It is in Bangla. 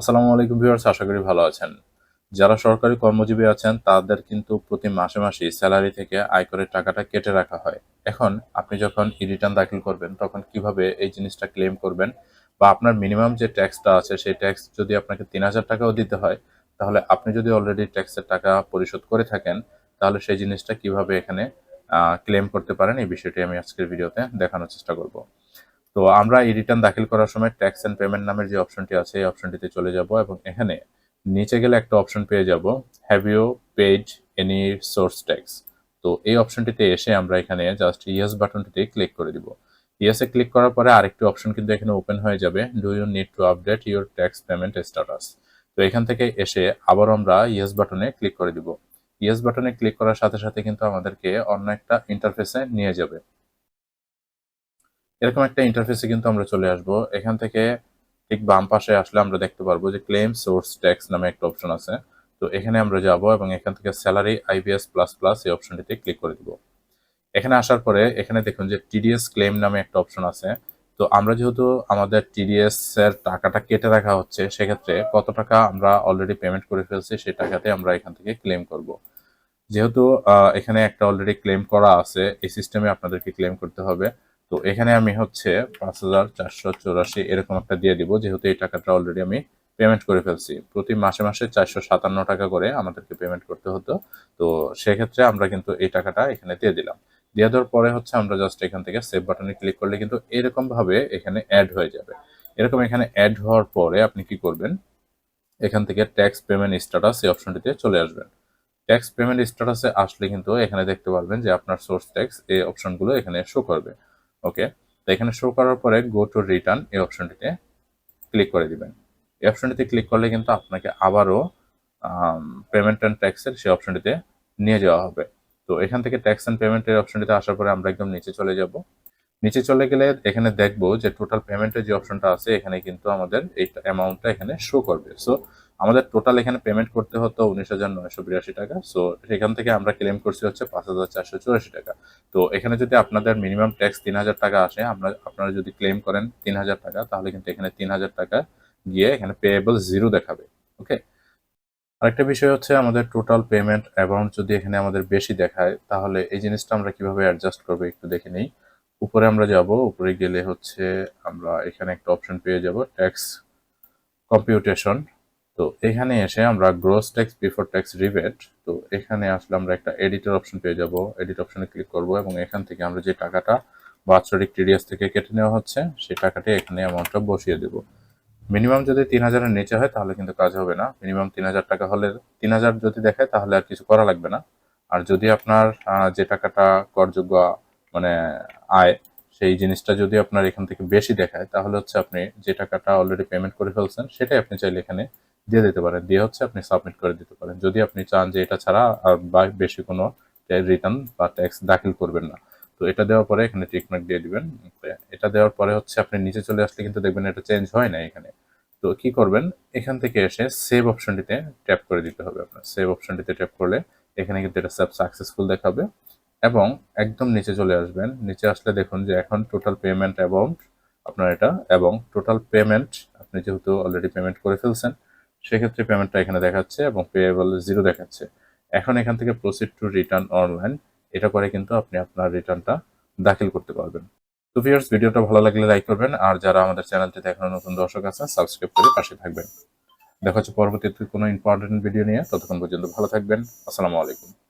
আসসালামু আলাইকুম ভিউয়ার্স, আশা করি ভালো আছেন। যারা সরকারি কর্মজীবী আছেন, তাদের কিন্তু প্রতি মাসে মাসে স্যালারি থেকে আয়করের টাকাটা কেটে রাখা হয়। এখন আপনি যখন ই রিটার্ন দাখিল করবেন, তখন কীভাবে এই জিনিসটা ক্লেম করবেন বা আপনার মিনিমাম যে ট্যাক্সটা আছে, সেই ট্যাক্স যদি আপনাকে তিন হাজার টাকাও দিতে হয়, তাহলে আপনি যদি অলরেডি ট্যাক্সের টাকা পরিশোধ করে থাকেন, তাহলে সেই জিনিসটা কীভাবে এখানে ক্লেম করতে পারেন, এই বিষয়টি আমি আজকের ভিডিওতে দেখানোর চেষ্টা করব। তো আমরা এই রিটার্ন দাখিল করার সময় ট্যাক্স অ্যান্ড পেমেন্ট নামের যে অপশনটি আছে, এই অপশনটিতে চলে যাব এবং এখানে নিচে গেলে একটা অপশন পেয়ে যাব have you paid any source tax তো এই অপশনটিতে এসে আমরা এখানে জাস্ট ইয়েস বাটনটিতে ক্লিক করে দিব। ইয়েসে ক্লিক করার পরে আরেকটি অপশন কিন্তু এখানে ওপেন হয়ে যাবে do you need to update your tax payment status তো এখান থেকে এসে আবার আমরা ইয়েস বাটনে ক্লিক করে দিব। ইয়েস বাটনে ক্লিক করার সাথে সাথে কিন্তু আমাদেরকে অন্য একটা ইন্টারফেসে নিয়ে যাবে। এরকম একটা ইন্টারফেসে কিন্তু আমরা চলে আসব। এখান থেকে ঠিক বাম পাশে আসলে আমরা দেখতে পারব যে ক্লেম সোর্স ট্যাক্স নামে একটা অপশন আছে। তো এখানে আমরা যাব এবং এখান থেকে স্যালারি আইবিএস প্লাস প্লাস এই অপশনটিতে ক্লিক করে দিব। এখানে আসার পরে এখানে দেখুন যে টিডিএস ক্লেম নামে একটা অপশন আছে। তো আমরা যেহেতু আমাদের টিডিএস এর টাকাটা কেটে রাখা হচ্ছে, সেক্ষেত্রে কত টাকা আমরা অলরেডি পেমেন্ট করে ফেলছি, সেই টাকাতে আমরা এখান থেকে ক্লেম করব। যেহেতু এখানে একটা অলরেডি ক্লেম করা আছে, এই সিস্টেমে আপনাদেরকে ক্লেম করতে হবে। তো এখানে আমি হচ্ছে পাঁচ হাজার চারশো চৌরাশি এরকম একটা দিয়ে দিব, যেহেতু এই টাকাটা অলরেডি আমি পেমেন্ট করে ফেলছি। প্রতি মাসে মাসে চারশো সাতান্ন টাকা করে আমাদেরকে পেমেন্ট করতে হতো। তো সেক্ষেত্রে আমরা কিন্তু এই টাকাটা এখানে দিয়ে দিলাম। দিয়ে দেওয়ার পরে হচ্ছে আমরা জাস্ট এখান থেকে সেভ বাটনে ক্লিক করলে কিন্তু এরকম ভাবে এখানে অ্যাড হয়ে যাবে। এরকম এখানে অ্যাড হওয়ার পরে আপনি কি করবেন? এখান থেকে ট্যাক্স পেমেন্ট স্ট্যাটাস এই অপশনটিতে চলে আসবেন। ট্যাক্স পেমেন্ট স্ট্যাটাসে আসলে কিন্তু এখানে দেখতে পারবেন যে আপনার সোর্স ট্যাক্স এই অপশনগুলো এখানে শো করবে। ওকে তো এখানে শো করার পরে গো টু রিটার্ন এই অপশনটিতে ক্লিক করে দিবেন। এই অপশনটিতে ক্লিক করলে কিন্তু আপনাকে আবারও পেমেন্ট অ্যান্ড ট্যাক্সের সেই অপশনটিতে নিয়ে যাওয়া হবে। তো এখান থেকে ট্যাক্স অ্যান্ড পেমেন্টের অপশনটিতে আসার পরে আমরা একদম নিচে চলে যাব। নিচে চলে গেলে এখানে দেখব যে টোটাল পেমেন্টের যে অপশনটা আছে, এখানে কিন্তু আমাদের এই অ্যামাউন্টটা এখানে শো করবে। সো আমাদের টোটাল এখানে পেমেন্ট করতে হতো উনিশ হাজার নয়শো বিরাশি টাকা। সো সেখান থেকে আমরা ক্লেম করছি হচ্ছে পাঁচ হাজার চারশো চুরাশি টাকা। তো, এখানে যদি আপনাদের মিনিমাম ট্যাক্স তিন হাজার টাকা আসে, আমরা, আপনারা যদি ক্লেম করেন তিন হাজার টাকা, তাহলে কিন্তু এখানে তিন হাজার টাকা গিয়ে এখানে পেয়েবল জিরো দেখাবে। ওকে আরেকটা বিষয় হচ্ছে আমাদের টোটাল পেমেন্ট অ্যামাউন্ট যদি এখানে আমাদের বেশি দেখায়, তাহলে এই জিনিসটা আমরা কীভাবে অ্যাডজাস্ট করব একটু দেখে নিই। উপরে আমরা যাব, উপরে গেলে হচ্ছে আমরা এখানে একটা অপশন পেয়ে যাব ট্যাক্স কম্পিউটেশন তো এখানে এসে আমরা gross tax before tax rebate তো এখানে আসলে আমরা একটা এডিটর অপশন পেয়ে যাব। এডিট অপশনে ক্লিক করব এবং এখান থেকে আমরা যে টাকাটা বাৎসরিক টিডিএস থেকে কেটে নেওয়া হচ্ছে সেই টাকাটি এখানে অ্যামাউন্টটা বসিয়ে দেব। মিনিমাম যদি তিন হাজারের নিচে হয়, তাহলে কিন্তু কাজ হবে না। মিনিমাম তিন হাজার টাকা হলে, তিন হাজার যদি দেখায়, তাহলে আর কিছু করা লাগবে না। আর যদি আপনার যে টাকাটা করযোগ্য মানে আয়, সেই জিনিসটা যদি আপনার এখান থেকে বেশি দেখায়, তাহলে হচ্ছে আপনি যে টাকাটা অলরেডি পেমেন্ট করে ফেলছেন, সেটাই আপনি চাইলে এখানে দিয়ে দিতে পারেন। দিয়ে হচ্ছে আপনি সাবমিট করে দিতে পারেন। যদি আপনি চান যে এটা ছাড়া আর বেশি কোনো রিটার্ন বা ট্যাক্স দাখিল করবেন না। তো এটা দেওয়ার পরে এখানে টিকমার্ক দিয়ে দিবেন। এটা দেওয়ার পরে হচ্ছে আপনি নিচে চলে আসলে কিন্তু দেখবেন এটা চেঞ্জ হয় না এখানে। তো কি করবেন? এখান থেকে এসে সেভ অপশনটিতে ট্যাপ করে দিতে হবে আপনার। সেভ অপশনটিতে ট্যাপ করলে এখানে কিন্তু এটা সব সাকসেসফুল দেখাবে। এবং একদম নিচে চলে আসবেন। নিচে আসলে দেখুন যে এখন টোটাল পেমেন্ট অ্যামাউন্ট আপনার এটা এবং টোটাল পেমেন্ট আপনি যেহেতু অলরেডি পেমেন্ট করে ফেলছেন সেক্ষেত্রে পেমেন্টটা এখানে দেখাচ্ছে এবং পেয়েবল জিরো দেখাচ্ছে। এখন এখান থেকে প্রসিড টু রিটার্ন অনলাইন এটা করে কিন্তু আপনি আপনার রিটার্নটা দাখিল করতে পারবেন। তো ভিউয়ার্স ভিডিওটা ভালো লাগলে লাইক করবেন আর যারা আমাদের চ্যানেলটিতে দেখানো নতুন দর্শক আছেন সাবস্ক্রাইব করে পাশে থাকবেন। দেখা হচ্ছে পরবর্তীতে কোনো ইম্পর্টেন্ট ভিডিও নিয়ে, ততক্ষণ পর্যন্ত ভালো থাকবেন। আসসালামু আলাইকুম।